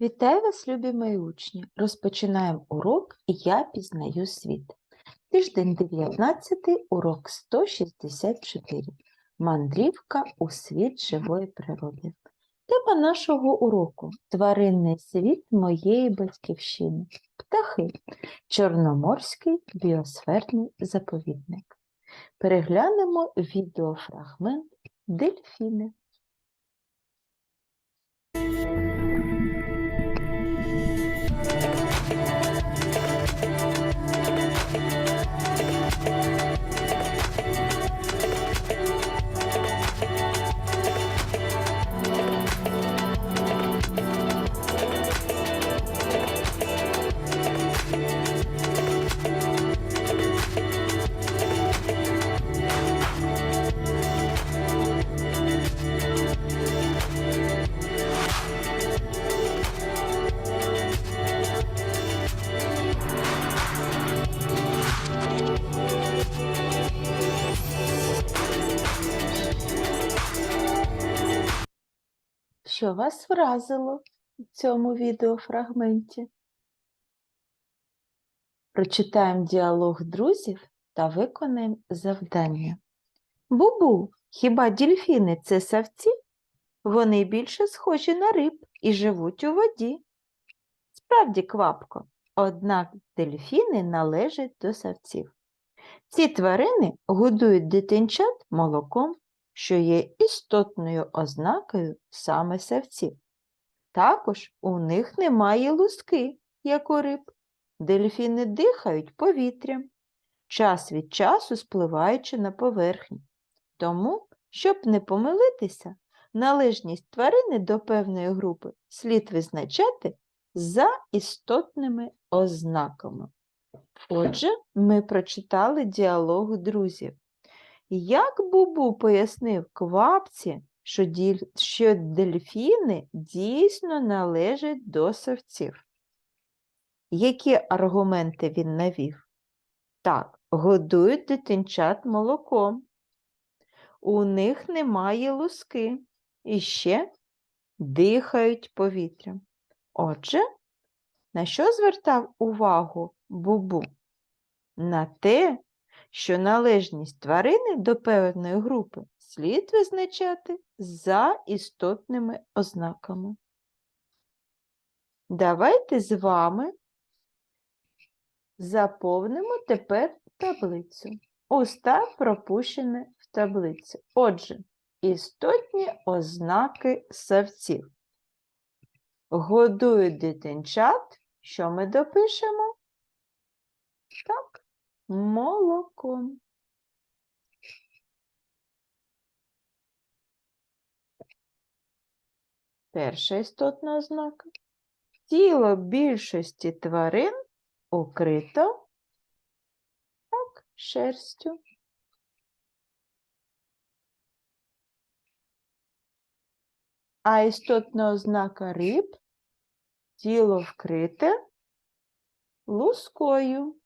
Вітаю вас, любі мої учні! Розпочинаємо урок Я пізнаю світ. Тиждень 19, урок 164. Мандрівка у світ живої природи. Тема нашого уроку Тваринний світ моєї батьківщини. Птахи. Чорноморський біосферний заповідник. Переглянемо відеофрагмент Дельфіни. Що вас вразило в цьому відеофрагменті? Прочитаємо діалог друзів та виконаємо завдання. Бубу, хіба дільфіни це савці? Вони більше схожі на риб і живуть у воді. Справді, квапко, однак дельфіни належать до савців. Ці тварини годують дитинчат молоком, що є істотною ознакою саме савців. Також у них немає луски, як у риб. Дельфіни дихають повітрям, час від часу спливаючи на поверхню. Тому, щоб не помилитися, належність тварини до певної групи слід визначати за істотними ознаками. Отже, ми прочитали діалог друзів. Як Бубу пояснив квапці, що, діль- що дельфіни дійсно належать до савців? Які аргументи він навів? Так, годують дитинчат молоком. У них немає луски і ще дихають повітрям. Отже, на що звертав увагу Бубу? На те, що належність тварини до певної групи слід визначати за істотними ознаками. Давайте з вами заповнимо тепер таблицю. Уста пропущене в таблицю. Отже, істотні ознаки савців. Годують дитинчат. Що ми допишемо? Так, молоком. Перша істотна ознака. Тіло більшості тварин укрито так, шерстю. А істотна ознака риб тіло вкрите лускою.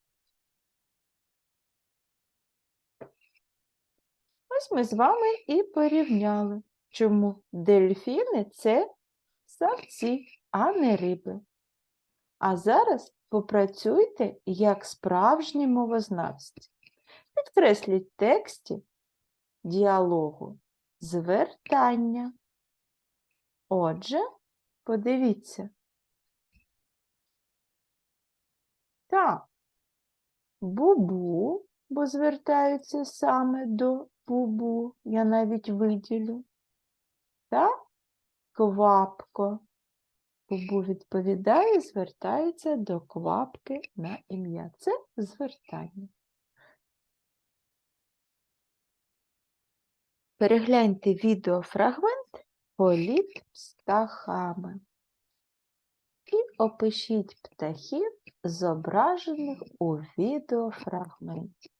Ось ми з вами і порівняли, чому дельфіни це савці, а не риби. А зараз попрацюйте як справжні мовознавці. Підкресліть тексті діалогу звертання. Отже, подивіться. Так, бубу, бо звертаються саме до бубу, я навіть виділю. Та квапко. Бубу відповідає, звертається до квапки на ім'я. Це звертання. Перегляньте відеофрагмент Політ птахами і опишіть птахів, зображених у відеофрагменті.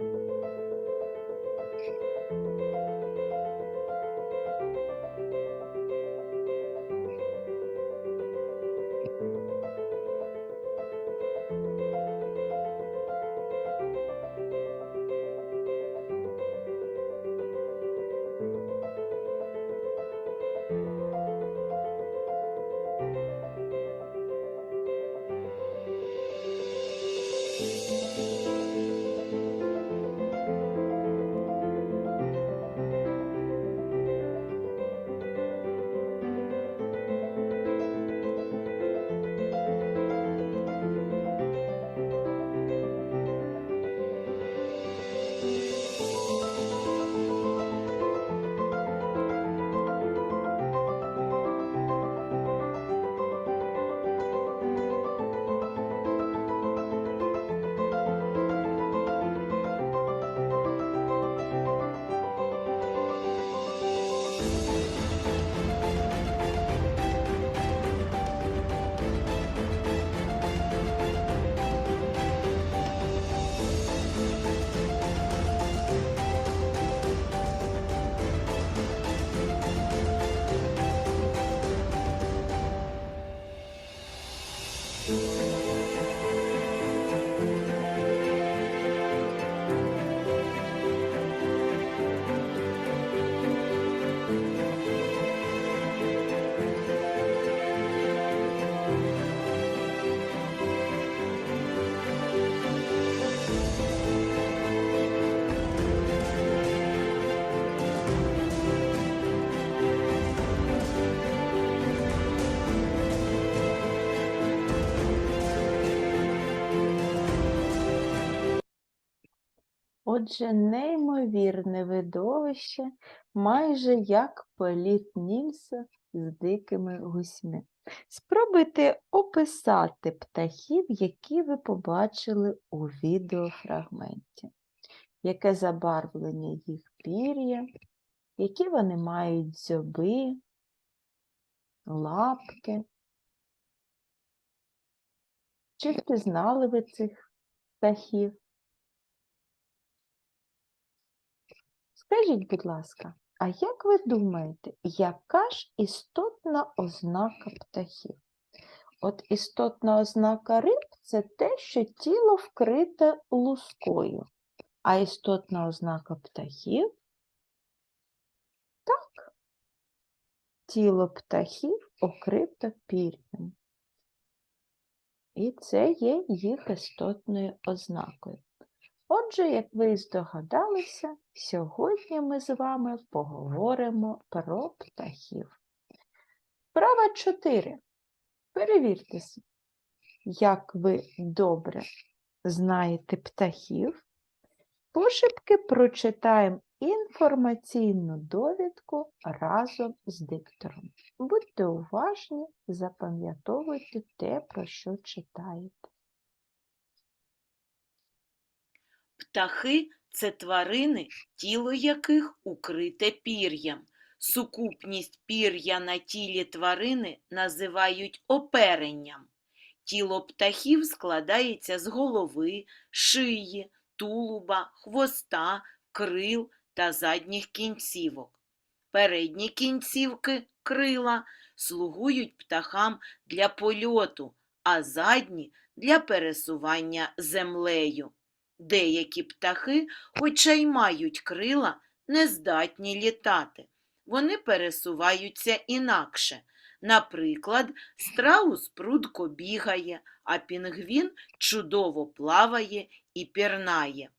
Música Отже, неймовірне видовище, майже як політ Нільса з дикими гусьми. Спробуйте описати птахів, які ви побачили у відеофрагменті. Яке забарвлення їх пір'я, які вони мають дзьоби, лапки. Чи впізнали ви цих птахів? Скажіть, будь ласка, а як ви думаєте, яка ж істотна ознака птахів? От істотна ознака риб це те, що тіло вкрите лускою, а істотна ознака птахів так, тіло птахів окрито пір'ям. І це є їх істотною ознакою. Отже, як ви здогадалися, сьогодні ми з вами поговоримо про птахів. Права 4. Перевірте, с- як ви добре знаєте птахів. Пошепки прочитаємо інформаційну довідку разом з диктором. Будьте уважні, запам'ятовуйте те, про що читаєте. Птахи це тварини, тіло яких укрите пір'ям. Сукупність пір'я на тілі тварини називають оперенням. Тіло птахів складається з голови, шиї, тулуба, хвоста, крил та задніх кінцівок. Передні кінцівки крила слугують птахам для польоту, а задні для пересування землею. Деякі птахи, хоча й мають крила, не здатні літати. Вони пересуваються інакше. Наприклад, страус прудко бігає, а пінгвін чудово плаває і пірнає.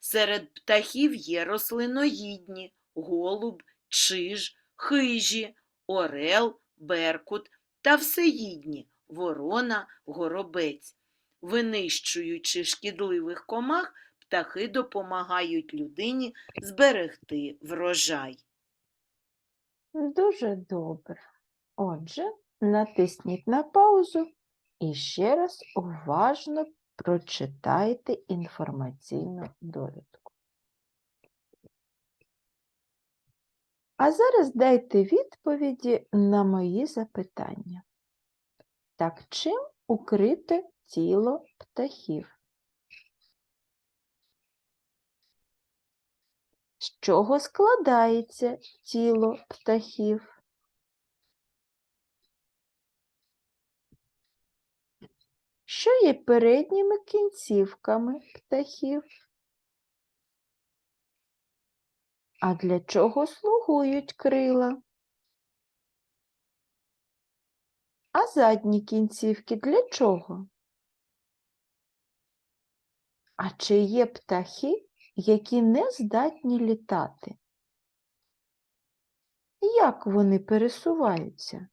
Серед птахів є рослиноїдні, голуб, чиж, хижі, орел, беркут та всеїдні, ворона, горобець. Винищуючи шкідливих комах, птахи допомагають людині зберегти врожай. Дуже добре. Отже, натисніть на паузу і ще раз уважно прочитайте інформаційну довідку. А зараз дайте відповіді на мої запитання. Так чим укрите тіло птахів? З чого складається тіло птахів? Що є передніми кінцівками птахів? А для чого слугують крила? А задні кінцівки для чого? А чи є птахи, які не здатні літати? Як вони пересуваються?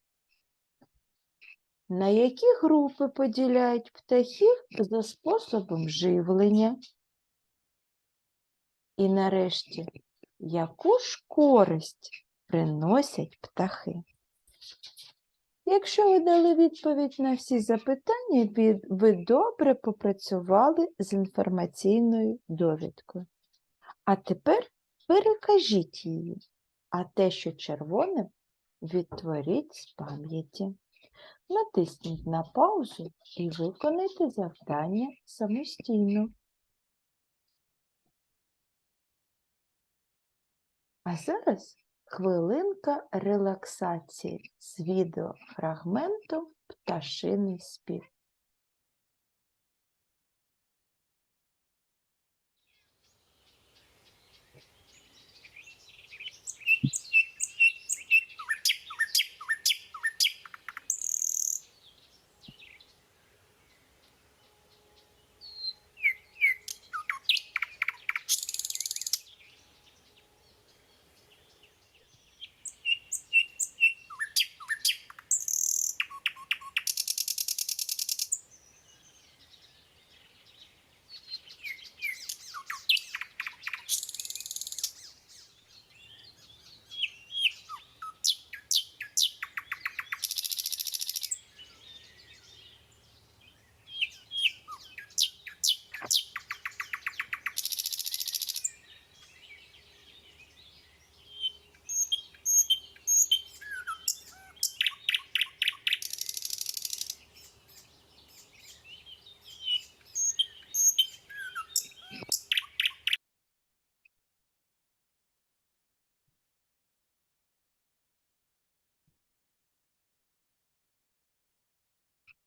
На які групи поділяють птахів за способом живлення? І нарешті, яку ж користь приносять птахи? Якщо ви дали відповідь на всі запитання, ви- добре попрацювали з інформаційною довідкою. А тепер перекажіть її, а те, що червоним, відтворіть з пам'яті. Натисніть на паузу і виконайте завдання самостійно. А зараз хвилинка релаксації з відеофрагменту Пташиний спів.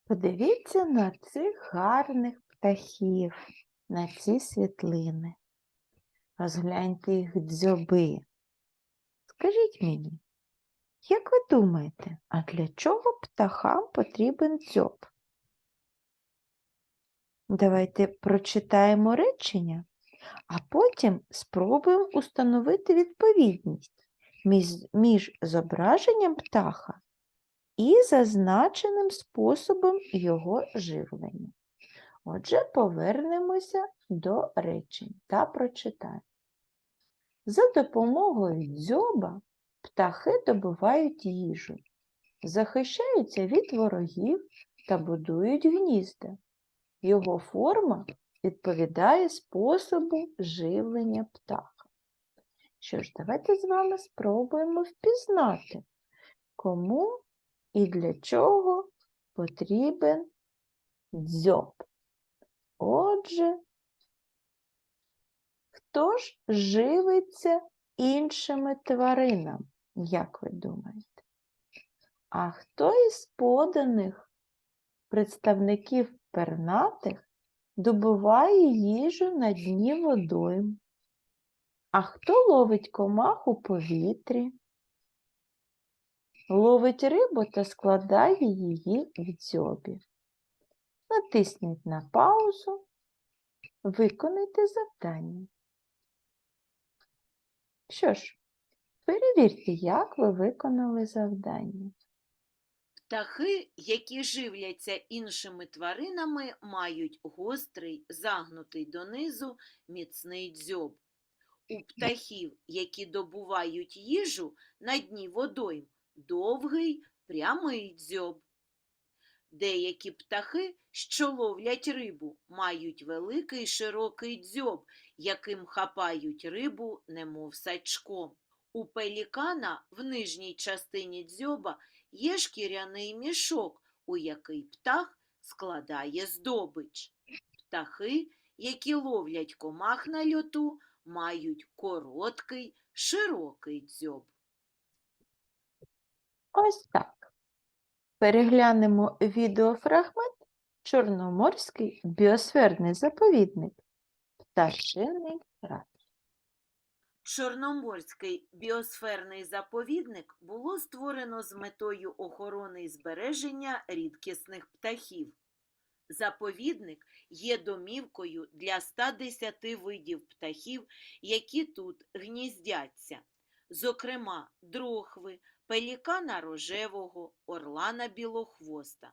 Подивіться на цих гарних птахів, на ці світлини. Розгляньте їх дзьоби. Скажіть мені, як ви думаєте, а для чого птахам потрібен дзьоб? Давайте прочитаємо речення, а потім спробуємо установити відповідність між, зображенням птаха і зазначеним способом його живлення. Отже, повернемося до речень та прочитаємо. За допомогою дзьоба птахи добувають їжу, захищаються від ворогів та будують гнізда. Його форма відповідає способу живлення птаха. Що ж, давайте з вами спробуємо впізнати, кому і для чого потрібен дзьоб. Отже, хто ж живиться іншими тваринами, як ви думаєте? А хто із поданих представників пернатих добуває їжу на дні водойм? А хто ловить комах у повітрі? Ловить рибу та складає її в дзьобі. Натисніть на паузу, виконайте завдання. Що ж, перевірте, як ви виконали завдання. Птахи, які живляться іншими тваринами, мають гострий, загнутий донизу міцний дзьоб. У птахів, які добувають їжу на дні водойм, довгий прямий дзьоб. Деякі птахи, що ловлять рибу, мають великий широкий дзьоб, яким хапають рибу, немов сачком. У пелікана в нижній частині дзьоба є шкіряний мішок, у який птах складає здобич. Птахи, які ловлять комах на льоту, мають короткий, широкий дзьоб. Ось так. Переглянемо відеофрагмент Чорноморський біосферний заповідник. Пташиний рай. Чорноморський біосферний заповідник було створено з метою охорони і збереження рідкісних птахів. Заповідник є домівкою для 110 видів птахів, які тут гніздяться, зокрема дрохви, пелікана рожевого, орлана білохвоста.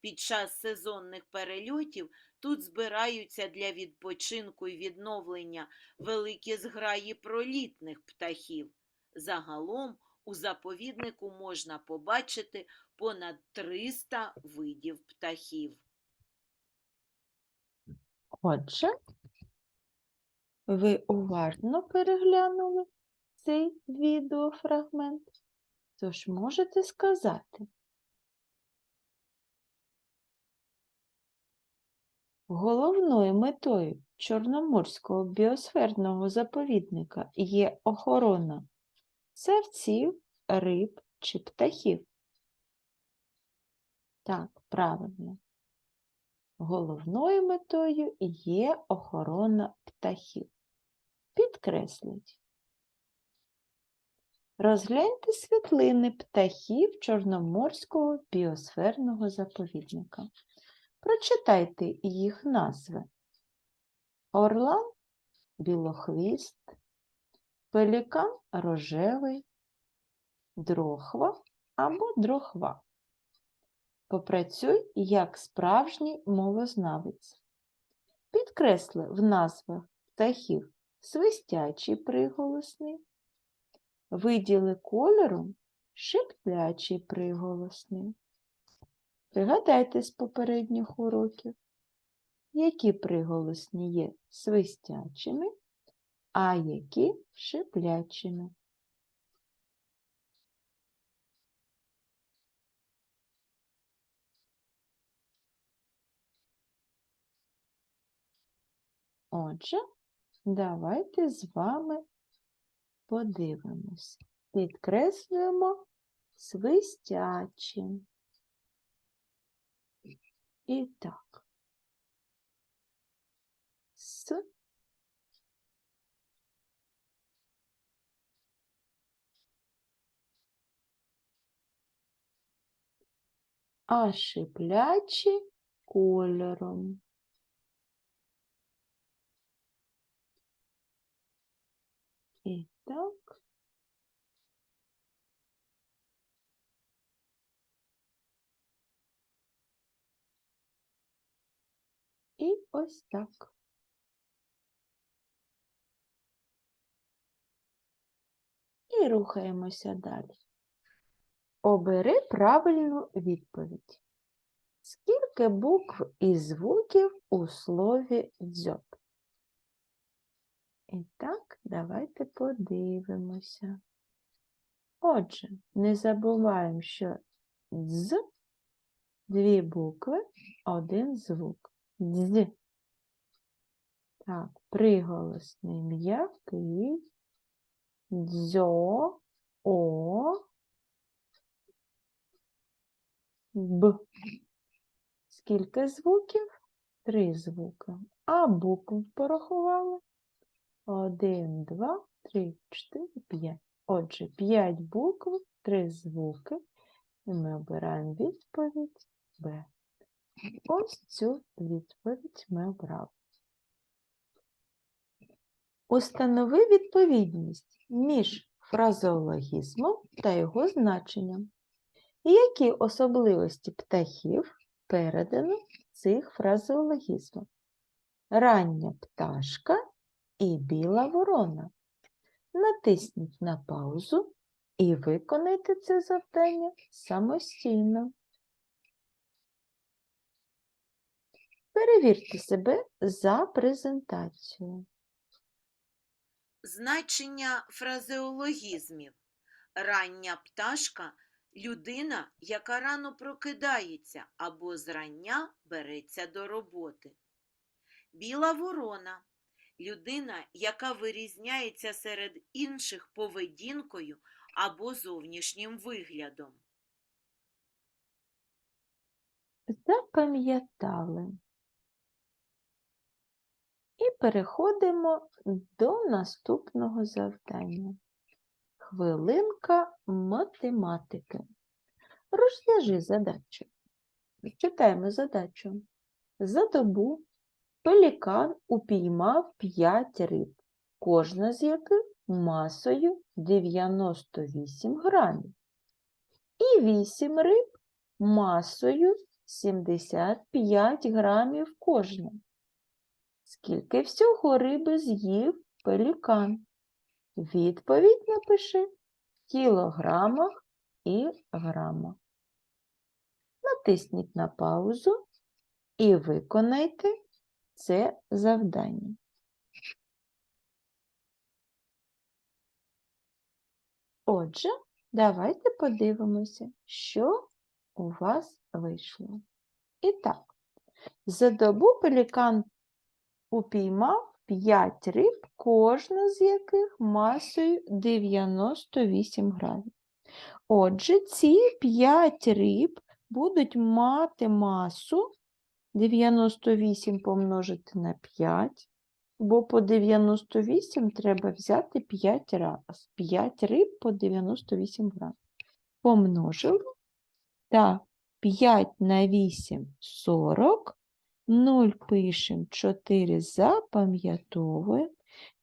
Під час сезонних перельотів тут збираються для відпочинку і відновлення великі зграї пролітних птахів. Загалом у заповіднику можна побачити понад 300 видів птахів. Отже, ви уважно переглянули цей відеофрагмент, тож можете сказати. Головною метою Чорноморського біосферного заповідника є охорона савців, риб чи птахів. Так, правильно. Головною метою є охорона птахів. Підкресліть. Розгляньте світлини птахів Чорноморського біосферного заповідника. Прочитайте їх назви. Орлан білохвіст, пелікан рожевий, дрохва або дрохва. Попрацюй як справжній мовознавець. Підкресли в назвах птахів свистячий приголосний, виділи кольором шиплячий приголосний. Пригадайте з попередніх уроків, які приголосні є свистячими, а які шиплячими. Отже, давайте з вами подивимось. Підкреслюємо свистячі. І так. С. А шиплячі кольором. І так. І ось так. І рухаємося далі. Обери правильну відповідь. Скільки букв і звуків у слові дзьоб? І так, давайте подивимося. Отже, не забуваємо, що дз дві букви, один звук. Дз. Так, приголосний м'який. Дзьо, о, б. Скільки звуків? Три звуки. А букв порахували? Один, два, три, чотири, п'ять. Отже, п'ять букв, три звуки. І ми обираємо відповідь Б. Ось цю відповідь ми обрали. Установи відповідність між фразеологізмом та його значенням. Які особливості птахів передано цих фразеологізмах? Рання пташка і біла ворона. Натисніть на паузу і виконайте це завдання самостійно. Перевірте себе за презентацією. Значення фразеологізмів. Рання пташка людина, яка рано прокидається або зрання береться до роботи. Біла ворона людина, яка вирізняється серед інших поведінкою або зовнішнім виглядом. Запам'ятали. І переходимо до наступного завдання. Хвилинка математики. Розв'яжи задачу. Читаємо задачу. За добу пелікан упіймав 5 риб, кожна з яких масою 98 грамів. І 8 риб масою 75 грамів кожна. Скільки всього риби з'їв пелікан? Відповідь напиши в кілограмах і грамах. Натисніть на паузу і виконайте це завдання. Отже, давайте подивимося, що у вас вийшло. І так, за добу пелікан упіймав 5 риб, кожна з яких масою 98 грамів. Отже, ці 5 риб будуть мати масу 98 помножити на 5, бо по 98 треба взяти 5 раз. 5 риб по 98 грамів. Помножили. Так, 5 на 8 – 40. 0 пишемо, 4 запам'ятовуємо,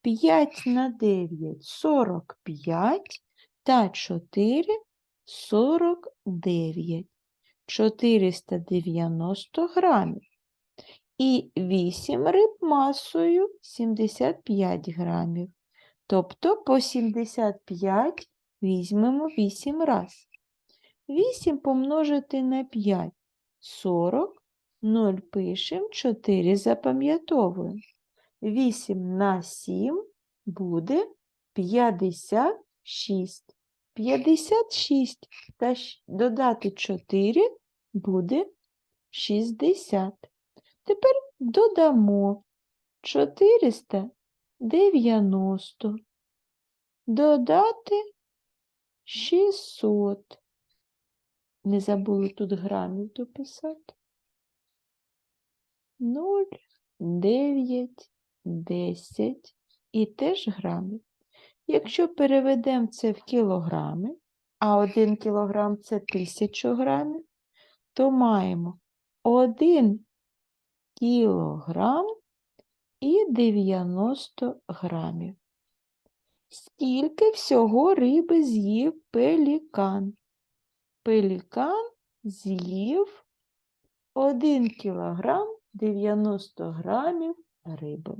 5 на 9 – 45, та 4 – 49, 490 грамів. І 8 риб масою 75 грамів. Тобто по 75 візьмемо 8 раз. 8 помножити на 5 – 40. 0 пишемо, 4 запам'ятовуємо. 8 на 7 буде 56. 56 та додати 4 буде 60. Тепер додамо 490. Додати 600. Не забули тут грамів дописати. 0, 9, 10 і теж грами. Якщо переведемо це в кілограми, а 1 кілограм це 1000 грамів, то маємо 1 кілограм і 90 грамів. Скільки всього риби з'їв пелікан? Пелікан з'їв 1 кілограм 90 грамів риби.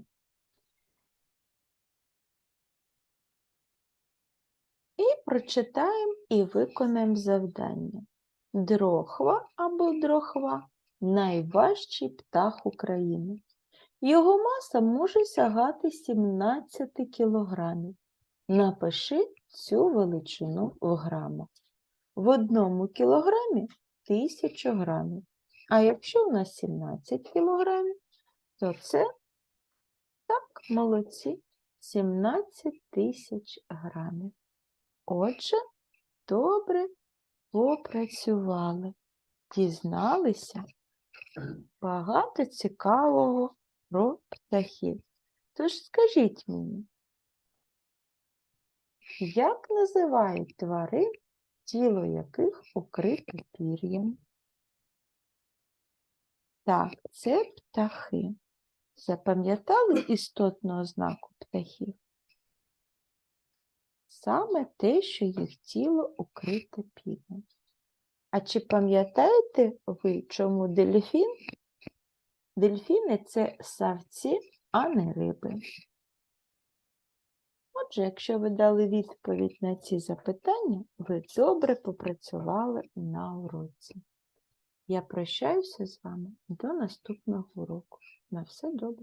І прочитаємо і виконаємо завдання. Дрохва або дрохва найважчий птах України. Його маса може сягати 17 кілограмів. Напиши цю величину в грамах. В одному кілограмі 1000 грамів. А якщо у нас 17 кілограмів, то це так, молодці, 17 тисяч грамів. Отже, добре попрацювали, дізналися багато цікавого про птахів. Тож скажіть мені, як називають тварин, тіло яких укрите пір'ям? Так, це птахи. Запам'ятали істотну ознаку птахів? Саме те, що їх тіло укрите пір'ям. А чи пам'ятаєте ви, чому дельфін? Дельфіни це савці, а не риби. Отже, якщо ви дали відповідь на ці запитання, ви добре попрацювали на уроці. Я прощаюся з вами до наступного уроку. На все добре.